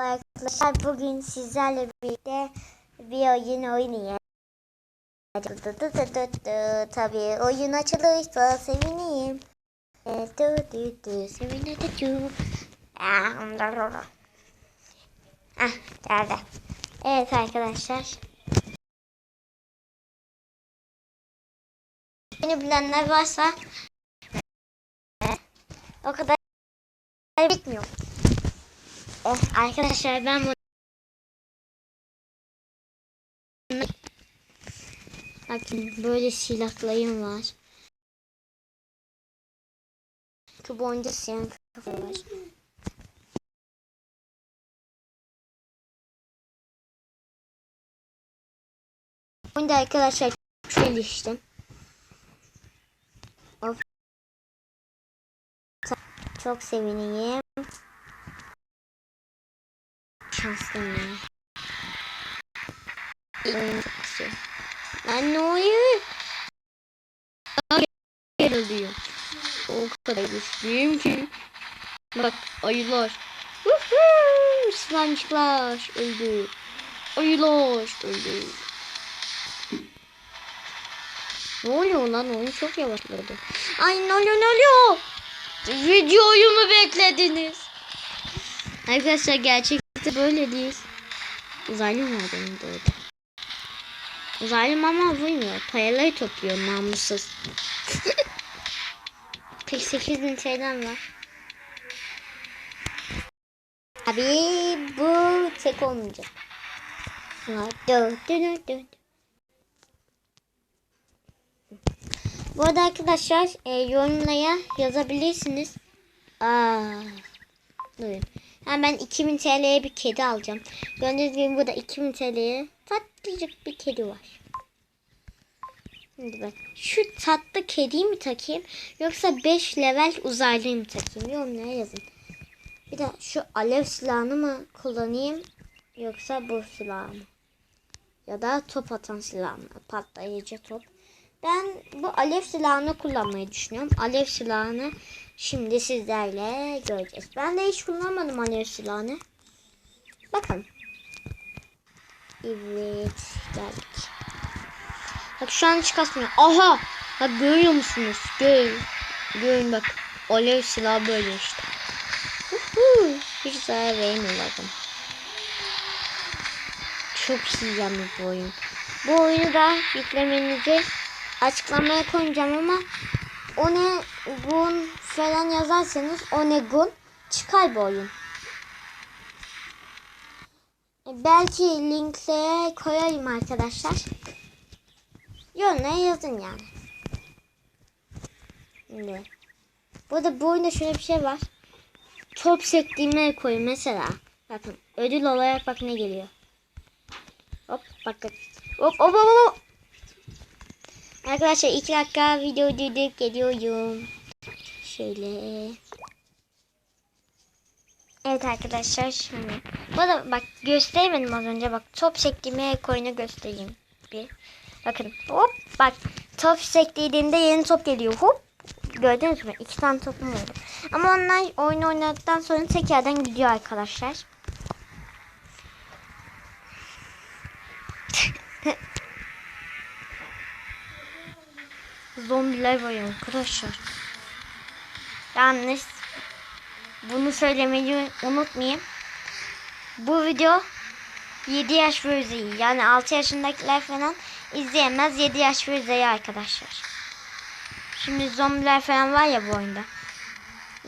Arkadaşlar bugün sizlerle birlikte bir oyun oynayacağız. Tabii oyun açılırsa sevineyim. E. Ah, geldi. Evet arkadaşlar. Beni bilenler varsa o kadar bitmiyor. Eh, arkadaşlar ben bu Bakın böyle silahlarım var. Kubonca siyah kafa var. Şimdi arkadaşlar şöyle. Of. Çok sevineyim. Şanslıyım ya. İyi çok güzel. Lan ne oluyor? Yer alıyor. O kadar güçlüyüm ki. Bak ayılar. Sponge'lar öldü. Ayılar öldü. Ne oluyor lan? Oyun çok yavaşladı. Ay ne oluyor ne oluyor? Videoyu mu beklediniz? Arkadaşlar gerçekte böyle değil. Uzaylı mı de orada? Uzaylı ama vurmuyor. Paraları topluyor namussuz. 48 bin TL'm var. Abi bu tek olmayacak. Bu arada arkadaşlar e, yorumlara yazabilirsiniz. Aa, durun. Ha, ben 2000 TL'ye bir kedi alacağım. Gördüğünüz gibi burada 2000 TL'ye tatlıcık bir kedi var. Şimdi bak şu tatlı kediyi mi takayım yoksa 5 level uzaylıyı mı takayım yorumlara yazın. Bir de şu alev silahını mı kullanayım yoksa bu silahı mı? Ya da top atan silah mı? Patlayıcı top. Ben bu alev silahını kullanmayı düşünüyorum. Alev silahını şimdi sizlerle göreceğiz. Ben de hiç kullanmadım alev silahını. Bakın. Evet geldik. Bak şu an hiç kasmıyor. Aha! Bak görüyor musunuz? Gör. Görün bak. Alev silahı böyle işte. Hiç zarar vermiyor bakın. Çok iyi yalnız bu oyun. Bu oyunu da yüklemenizi açıklamaya koyacağım ama o ne gun falan yazarsanız o ne gun çıkar bu oyun. E, Belki linklere koyayım arkadaşlar. Yorumlara yazın yani. Şimdi. Burada bu oyunda şöyle bir şey var. Top sektiğime koyun mesela. Bakın ödül olarak bak ne geliyor. Hop bakın. Hop hop hop hop. Arkadaşlar iki dakika video düdük geliyorum. Şöyle. Evet arkadaşlar şimdi. Bu da bak gösteremedim az önce bak top sektiğime koyunu göstereyim. Bir. Bakın hop bak top sektiğimde yeni top geliyor hop. Gördünüz mü? İki tane topum oldu. Ama onlar oyun oynadıktan sonra tekrardan gidiyor arkadaşlar. Zombiler var arkadaşlar. Yalnız bunu söylemeyi unutmayayım. Bu video 7 yaş ve üzeri yani 6 yaşındakiler falan izleyemez 7 yaş ve üzeri arkadaşlar. Şimdi zombiler falan var ya bu oyunda.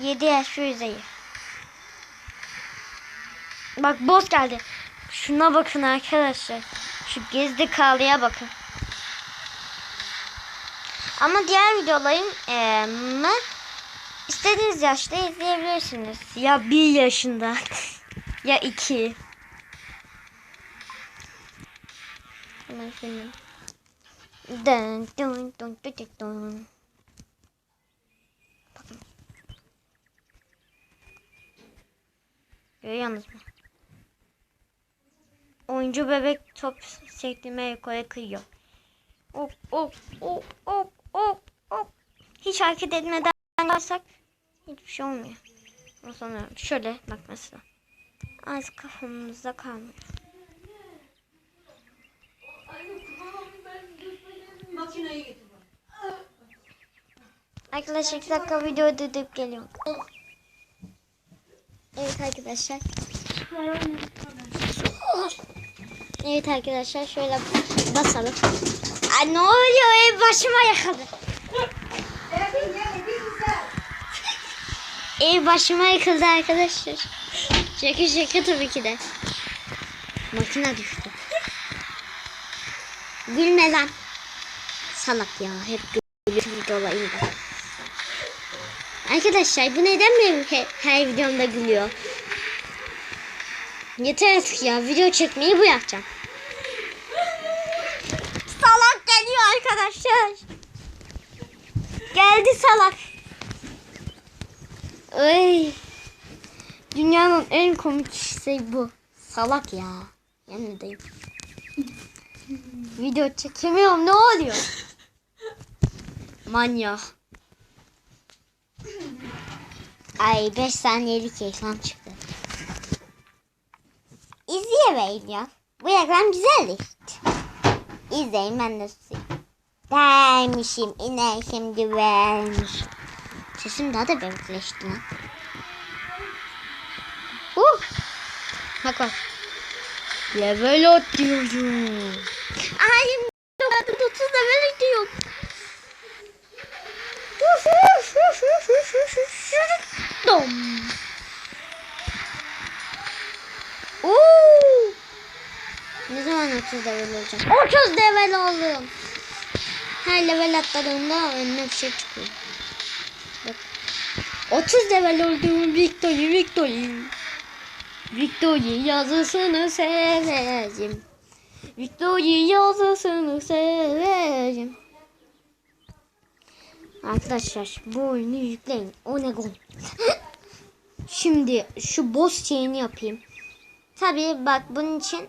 7 yaş ve üzeri. Bak boss geldi. Şuna bakın arkadaşlar. Şu gezdi kalıya bakın. Ama diğer videolarım eee, mı istediğiniz yaşta izleyebilirsiniz. Ya bir yaşında ya iki. Hemen şunu. Dun dun dun dun dun dun. Bakın. Görüyorsunuz mu? Oyuncu bebek top sektirmeye yukarı kıyıyor. Hop hop hop hop. Hiç hareket etmeden yaparsak hiçbir şey olmuyor. O sonra şöyle bak mesela. az kafamızda kalmıyor. Arkadaşlar iki dakika video durdurup geliyorum. Evet arkadaşlar. Evet arkadaşlar şöyle basalım. Ay ne oluyor ev başıma yıkıldı. Evin yeri bir güzel. Ev başıma yıkıldı arkadaşlar. Şaka şaka tabii ki de. Makine düştü. Gülme lan. Salak ya hep gülüyor dolayında. Arkadaşlar bu neden benim he- her videomda gülüyor? Yeter artık ya video çekmeyi bu yapacağım. Salak geliyor arkadaşlar. Geldi salak. Ay. Dünyanın en komik şey bu. Salak ya. Yemin. Video çekemiyorum ne oluyor? Manyak. Ay 5 saniyelik ekran çıktı. İzleyemeyin ya. Bu ekran güzeldi. İzleyin ben de susayım. Dermişim iner şimdi vermiş. Sesim daha da benimkileşti lan. Uh. Bak bak. Level atlıyorum. Ay 30 level atlıyorum. Dom. Oo. Ne zaman 30 level olacağım? 30 level oldum. Her level atladığımda önüne bir şey çıkıyor. Bak. 30 level oldum. Victory, victory. Victory yazısını seveceğim. Victory yazısını seveceğim. Arkadaşlar bu oyunu yükleyin. O ne gol. Şimdi şu boss şeyini yapayım. Tabii bak bunun için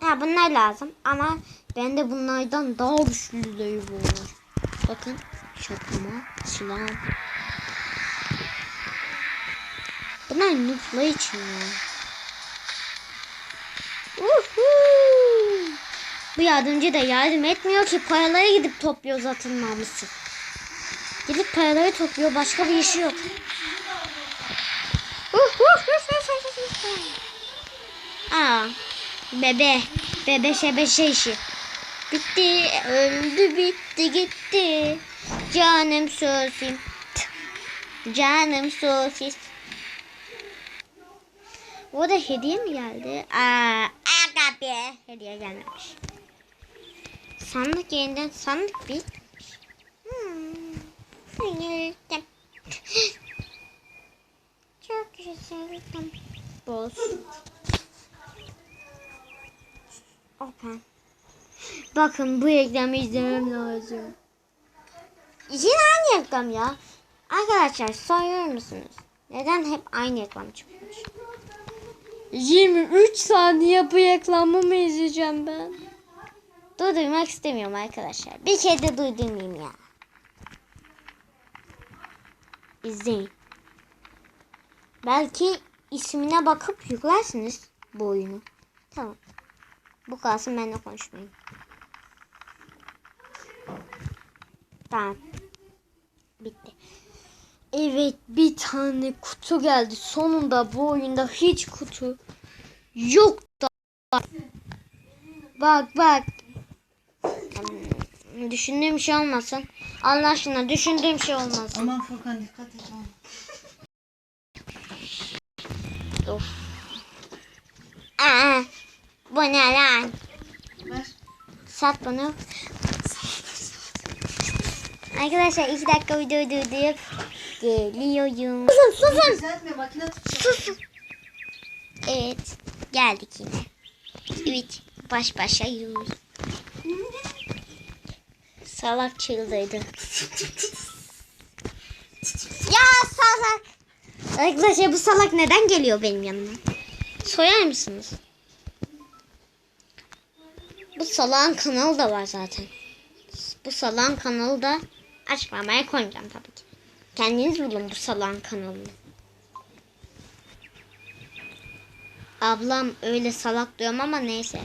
ha bunlar lazım ama bende bunlardan daha güçlüleri var. Bakın şapkama, silah. Bunlar noob'lar için ya. Uhu. Bu yardımcı da yardım etmiyor ki paraları gidip topluyor zaten namusu. Gidip paraları topluyor başka bir işi yok. Aa, bebe, bebe şebeşe işi. Bitti, öldü, bitti, gitti. Canım sosis. Canım sosis. O da hediye mi geldi? Aa, be. Hediye gelmemiş. Sandık yeniden sandık bir. Hmm. Çok güzel. Boz. Open. Bakın bu reklamı izlemem lazım. Yine aynı reklam ya. Arkadaşlar soruyor musunuz? Neden hep aynı reklam çıkmış? 23 saniye bu reklamı mı izleyeceğim ben? Durdurmak istemiyorum arkadaşlar. Bir kere de durdurmayayım ya. İzleyin. Belki ismine bakıp yüklersiniz bu oyunu. Tamam. Bu kalsın ben de konuşmayayım. Tamam. Bitti. Evet bir tane kutu geldi. Sonunda bu oyunda hiç kutu yok da. Bak bak. Düşündüğüm şey olmasın. Allah aşkına düşündüğüm şey olmasın. Aman Furkan dikkat et. Of. Aa, bu ne lan? Ver. Sat bunu. Arkadaşlar iki dakika videoyu durdurup geliyorum. Susun susun. Düzeltme makine tutacak. Susun. Evet geldik yine. Evet baş başayız. Salak çıldırdı. ya salak. Arkadaşlar bu salak neden geliyor benim yanıma? Soyar mısınız? Bu salağın kanalı da var zaten. Bu salağın kanalı da açmamaya koyacağım tabii ki. Kendiniz bulun bu salağın kanalını. Ablam öyle salak diyorum ama neyse.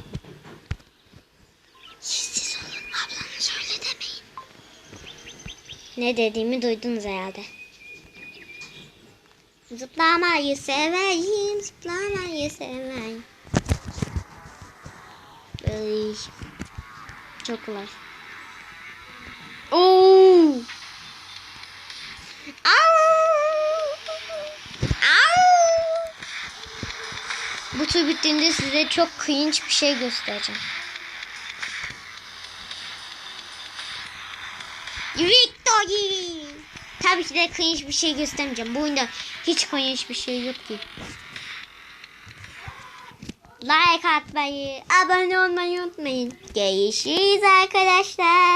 Sessiz olun ablamı söyle demeyin. Ne dediğimi duydunuz herhalde. Zıplamayı seveyim, zıplamayı seveyim. Ay, çok kolay. Tur bittiğinde size çok cringe bir şey göstereceğim. Victory! Tabii ki de cringe bir şey göstermeyeceğim. Bu oyunda hiç cringe bir şey yok ki. Like atmayı, abone olmayı unutmayın. Görüşürüz arkadaşlar.